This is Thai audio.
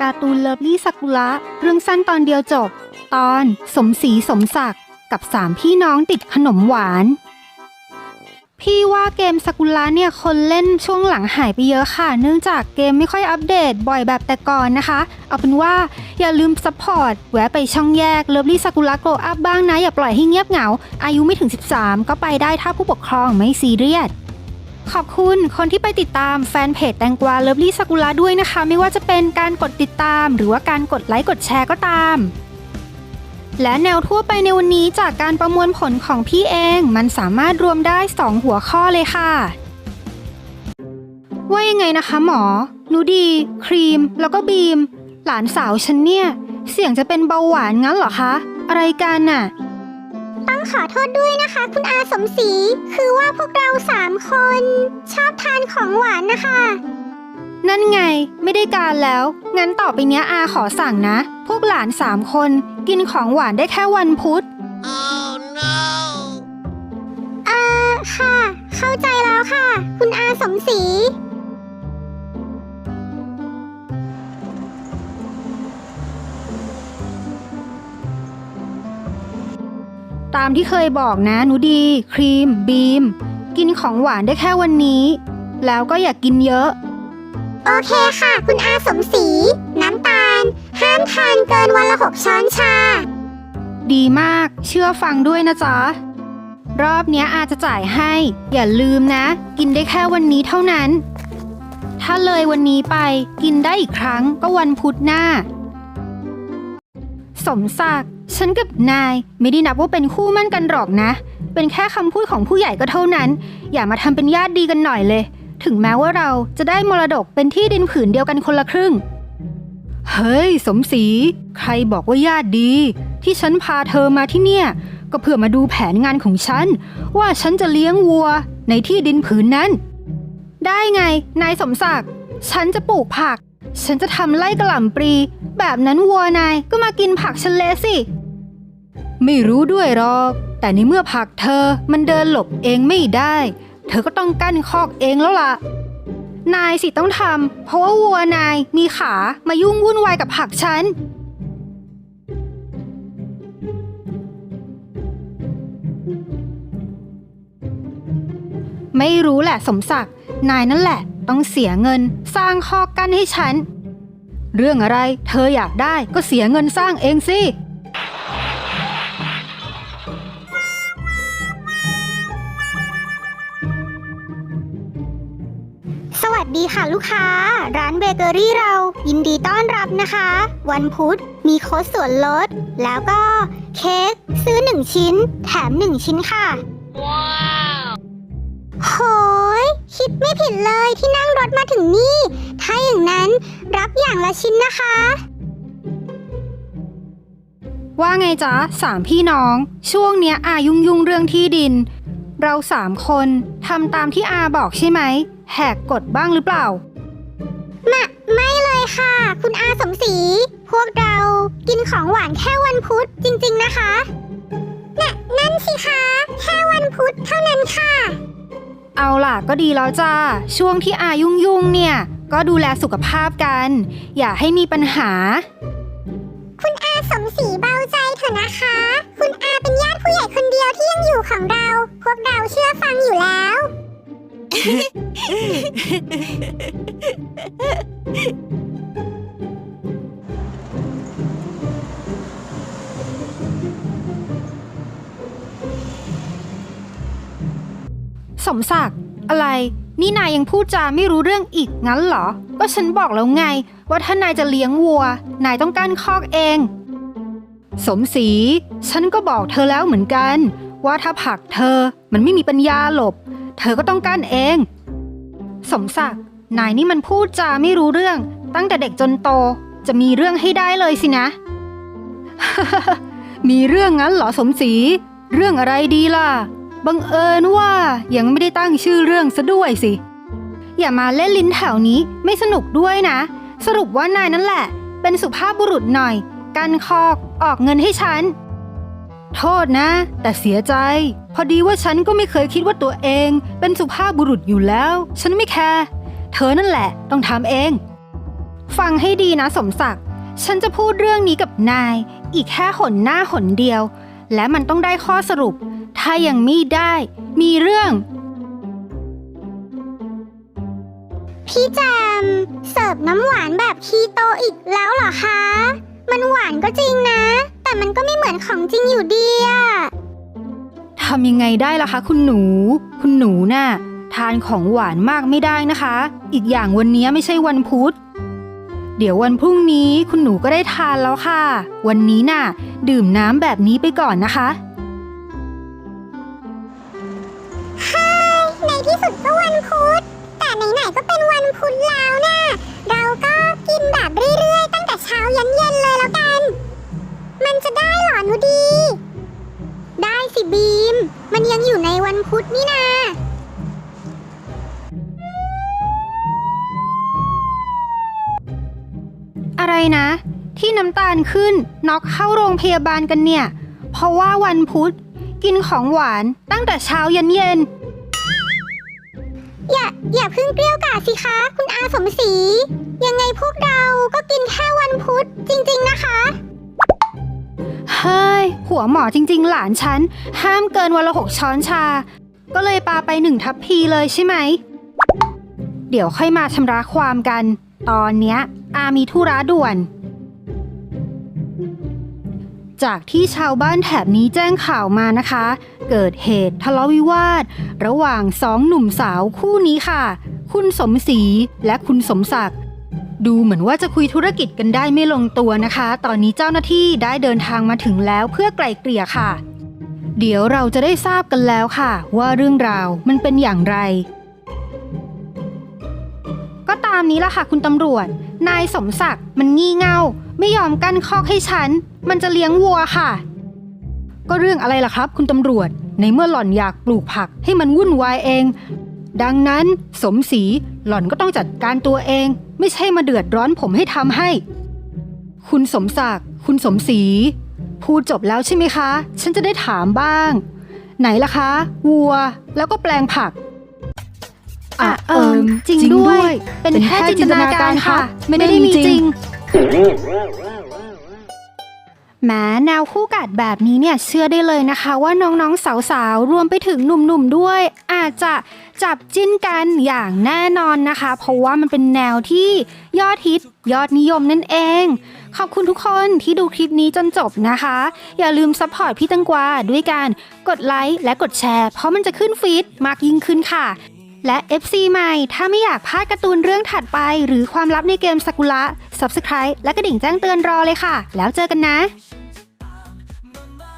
การ์ตูนเลิฟลี่ซากุระเรื่องสั้นตอนเดียวจบ ตอนสมศรีสมศักดิ์กับสามพี่น้องติดขนมหวาน พี่ว่าเกมซากุระเนี่ยคนเล่นช่วงหลังหายไปเยอะค่ะ เนื่องจากเกมไม่ค่อยอัปเดตบ่อยแบบแต่ก่อนนะคะ เอาเป็นว่าอย่าลืมซัพพอร์ตแวะไปช่องแยกเลิฟลี่ซากุระโกลอัพบ้างนะ อย่าปล่อยให้เงียบเหงา อายุไม่ถึง 13 ก็ไปได้ถ้าผู้ปกครองไม่ซีเรียส ขอบคุณคนที่ไปติดตามแฟนเพจแตงกวาเลิฟลี่ซากุระด้วยนะคะ ไม่ว่าจะเป็นการกดติดตาม หรือว่าการกดไลค์กดแชร์ก็ตาม และแนวทั่วไปในวันนี้จากการประมวลผลของพี่เอง มันสามารถรวมได้ 2 หัวข้อเลยค่ะ ว่ายังไงนะคะหมอหนูดี ครีม แล้วก็บีม หลานสาวฉันเนี่ย เสี่ยงจะเป็นเบาหวานงั้นเหรอคะ อะไรกันน่ะ ต้องขอโทษด้วยนะคะ คุณอาสมศรีคือว่าพวกเราสามคน ชอบทานของหวานนะคะ นั่นไงไม่ได้การแล้ว งั้นต่อไปเนี้ยอาขอสั่งนะ พวกหลานสามคน กินของหวานได้แค่วันพุธเอ่อค่ะ เข้าใจแล้วค่ะ คุณอาสมศรี ตามที่เคยบอกนะหนูดี ครีม บีม กินของหวานได้แค่วันนี้ แล้วก็อย่ากกินเยอะ โอเคค่ะ คุณอาสมศรีน้ำตาล ห้ามทานเกินวันละหกช้อนชา ดีมาก เชื่อฟังด้วยนะจ๊ะ รอบเนี้ยอาจจะจ่ายให้ อย่าลืมนะ กินได้แค่วันนี้เท่านั้น ถ้าเลยวันนี้ไปกินได้อีกครั้งก็วันพุธหน้า สมศักดิ์ฉันกับนายไม่ได้นับว่าเป็นคู่มั่นกันหรอกนะ เป็นแค่คำพูดของผู้ใหญ่ก็เท่านั้น อย่ามาทำเป็นญาติดีกันหน่อยเลย ถึงแม้ว่าเราจะได้มรดกเป็นที่ดินผืนเดียวกันคนละครึ่ง เฮ้ย สมศรีใครบอกว่าญาติดี ที่ฉันพาเธอมาที่เนี่ย ก็เพื่อมาดูแผนงานของฉัน ว่าฉันจะเลี้ยงวัวในที่ดินผืนนั้น ได้ไง นายสมศักดิ์ฉันจะปลูกผัก ฉันจะทำไร่กระหล่ำปลี แบบนั้นวัวนายก็มากินผักฉันเละสิ ไม่รู้ด้วยหรอก แต่ในเมื่อผักเธอมันเดินหลบเองไม่ได้ เธอก็ต้องกั้นคอกเองแล้วล่ะ นายสิต้องทำเพราะว่าวัวนายมีขามายุ่งวุ่นวายกับผักฉันไม่รู้แหละสมศักดิ์นายนั่นแหละ ต้องเสียเงินสร้างคอกกั้นให้ฉัน เรื่องอะไรเธออยากได้ก็เสียเงินสร้างเองสิสวัสดีค่ะลูกค้า ร้านเบเกอรี่เรา ยินดีต้อนรับนะคะ วันพุธมีโค้ดส่วนลด แล้วก็เค้กซื้อ 1 ชิ้น แถม 1 ชิ้นค่ะ ว้า โหยคิดไม่ผิดเลยที่นั่งรถมาถึงนี่ ถ้าอย่างนั้นรับอย่างละชิ้นนะคะ ว่าไงจ๊ะสามพี่น้อง ช่วงเนี้ยอายุ่งยุ่งๆเรื่องที่ดิน เราสามคนทำตามที่อาบอกใช่ไหมแหกกฎบ้างหรือเปล่าไม่ไม่เลยค่ะ คุณอาสมศรีพวกเรากินของหวานแค่วันพุธจริงๆนะคะ น่ะนั่นสิคะ แค่วันพุธเท่านั้นค่ะ เอาล่ะก็ดีแล้วจ้า ช่วงที่อายุ่งยุ่งเนี่ย ก็ดูแลสุขภาพกัน อย่าให้มีปัญหา คุณอาสมศรีเบาใจเถอะนะคะ คุณอาเป็นญาติผู้ใหญ่คนเดียวที่ยังอยู่ของเรา พวกเราเชื่อฟังอยู่แล้ว มศักดิ์อะไร นี่นายยังพูดจาไม่รู้เรื่องอีกงั้นเหรอ ก็ฉันบอกแล้วไง ว่าถ้านายจะเลี้ยงวัว นายต้องกั้นคอกเอง สมศรีฉันก็บอกเธอแล้วเหมือนกัน ว่าถ้าผลักเธอมันไม่มีปัญญาหลบ เธอก็ต้องกั้นเอง สมศักดิ์นายนี่มันพูดจาไม่รู้เรื่อง ตั้งแต่เด็กจนโตจะมีเรื่องให้ได้เลยสินะ มีเรื่องงั้นเหรอสมศรีเรื่องอะไรดีล่ะ บังเอิญว่ายังไม่ได้ตั้งชื่อเรื่องซะด้วยสิ อย่ามาเล่นลิ้นแถวนี้ไม่สนุกด้วยนะ สรุปว่านายนั่นแหละ เป็นสุภาพบุรุษหน่อย กันคอกออกเงินให้ฉัน โทษนะ แต่เสียใจ พอดีว่าฉันก็ไม่เคยคิดว่าตัวเอง เป็นสุภาพบุรุษอยู่แล้ว ฉันไม่แคร์เธอนั่นแหละต้องทำเอง ฟังให้ดีนะสมศักดิ์ฉันจะพูดเรื่องนี้กับนาย อีกแค่หนหน้าหนเดียว และมันต้องได้ข้อสรุป ถ้ายังไม่ได้ มีเรื่อง พี่แจมเสิร์ฟน้ำหวานแบบคีโตอีกแล้วเหรอคะ มันหวานก็จริงนะ แต่มันก็ไม่เหมือนของจริงอยู่ดีอะทำยังไงได้ล่ะคะ คุณหนู คุณหนูน่ะ ทานของหวานมากไม่ได้นะคะ อีกอย่างวันนี้ไม่ใช่วันพุธ เดี๋ยววันพรุ่งนี้คุณหนูก็ได้ทานแล้วค่ะ วันนี้น่ะ ดื่มน้ำแบบนี้ไปก่อนนะคะ ก็เป็นวันพุธแล้วนะเราก็กินแบบเรื่อยๆ ตั้งแต่เช้ายันเย็นเลยแล้วกัน มันจะได้หรอหนูดี ได้สิบีม มันยังอยู่ในวันพุธนี่นาอะไรนะ ที่น้ำตาลขึ้นน็อกเข้าโรงพยาบาลกันเนี่ย เพราะว่าวันพุธ กินของหวานตั้งแต่เช้ายันเย็น อย่าอย่าเพิ่งเกลี้ยวกล่อมสิคะ คุณอาสมศรี ยังไงพวกเราก็กินแค่วันพุธจริงๆนะคะ เฮ้ย หัวหมอจริงๆ หลานฉัน ห้ามเกินวันละหกช้อนชา ก็เลยปาไปหนึ่งทัพพีเลยใช่ไหม เดี๋ยวค่อยมาชำระความกัน ตอนเนี้ยอามีธุระด่วน จากที่ชาวบ้านแถบนี้แจ้งข่าวมานะคะ เกิดเหตุทะเลาะวิวาท ระหว่างสองหนุ่มสาวคู่นี้ค่ะ คุณสมศรีและคุณสมศักดิ์ดูเหมือนว่าจะคุยธุรกิจกันได้ไม่ลงตัวนะคะ ตอนนี้เจ้าหน้าที่ได้เดินทางมาถึงแล้วเพื่อไกล่เกลี่ยค่ะ เดี๋ยวเราจะได้ทราบกันแล้วค่ะ ว่าเรื่องราวมันเป็นอย่างไร ก็ตามนี้ละค่ะคุณตำรวจ นายสมศักดิ์มันงี่เง่า ไม่ยอมกั้นคอกให้ฉัน มันจะเลี้ยงวัวค่ะ ก็เรื่องอะไรล่ะครับ คุณตำรวจ ในเมื่อหล่อนอยากปลูกผักให้มันวุ่นวายเอง ดังนั้นสมศรีหล่อนก็ต้องจัดการตัวเอง ไม่ใช่มาเดือดร้อนผมให้ทำให้ คุณสมศักดิ์คุณสมศรีพูดจบแล้วใช่ไหมคะ ฉันจะได้ถามบ้าง ไหนล่ะคะ วัว แล้วก็แปลงผัก อะเอิมจริงด้วย เป็นแค่จินตนาการค่ะ ไม่ได้มีจริง แม้แนวคู่กัดแบบนี้เนี่ยเชื่อได้เลยนะคะว่าน้องๆสาวๆ รวมไปถึงหนุ่มๆด้วย อาจจะจับจิ้นกันอย่างแน่นอนนะคะ เพราะว่ามันเป็นแนวที่ยอดฮิต ยอดนิยมนั่นเอง ขอบคุณทุกคนที่ดูคลิปนี้จนจบนะคะ อย่าลืมซัพพอร์ตพี่ตังกวาด้วยการกดไลค์และกดแชร์ เพราะมันจะขึ้นฟีดมากยิ่งขึ้นค่ะ และ FC ใหม่ ถ้าไม่อยากพลาดการ์ตูนเรื่องถัดไป หรือความลับในเกมสกุระ Subscribe และกระดิ่งแจ้งเตือนรอเลยค่ะ แล้วเจอกันนะ